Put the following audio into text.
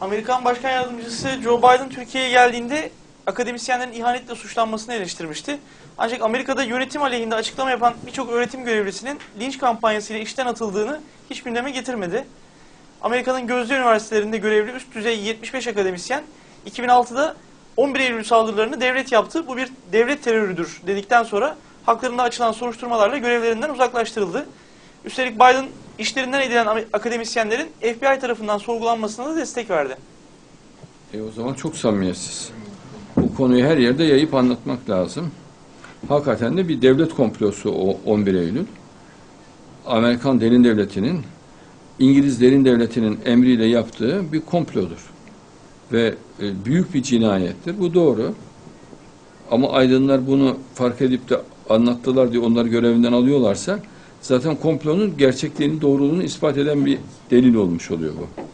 Amerikan Başkan Yardımcısı Joe Biden Türkiye'ye geldiğinde akademisyenlerin ihanetle suçlanmasını eleştirmişti. Ancak Amerika'da yönetim aleyhinde açıklama yapan birçok öğretim görevlisinin linç kampanyasıyla işten atıldığını hiç gündeme getirmedi. Amerika'nın gözde üniversitelerinde görevli üst düzey 75 akademisyen 2006'da 11 Eylül saldırılarını devlet yaptı. Bu bir devlet terörüdür dedikten sonra haklarında açılan soruşturmalarla görevlerinden uzaklaştırıldı. Üstelik Biden işlerinden edilen akademisyenlerin FBI tarafından sorgulanmasına da destek verdi. E o zaman çok samimiyetsiz. Bu konuyu her yerde yayıp anlatmak lazım. Hakikaten de bir devlet komplosu o 11 Eylül. Amerikan derin devletinin, İngiliz derin devletinin emriyle yaptığı bir komplodur. Ve e, büyük bir cinayettir. Bu doğru. Ama aydınlar bunu fark edip de anlattılar diye onları görevinden alıyorlarsa zaten komplonun gerçekliğini, doğruluğunu ispat eden bir delil olmuş oluyor bu.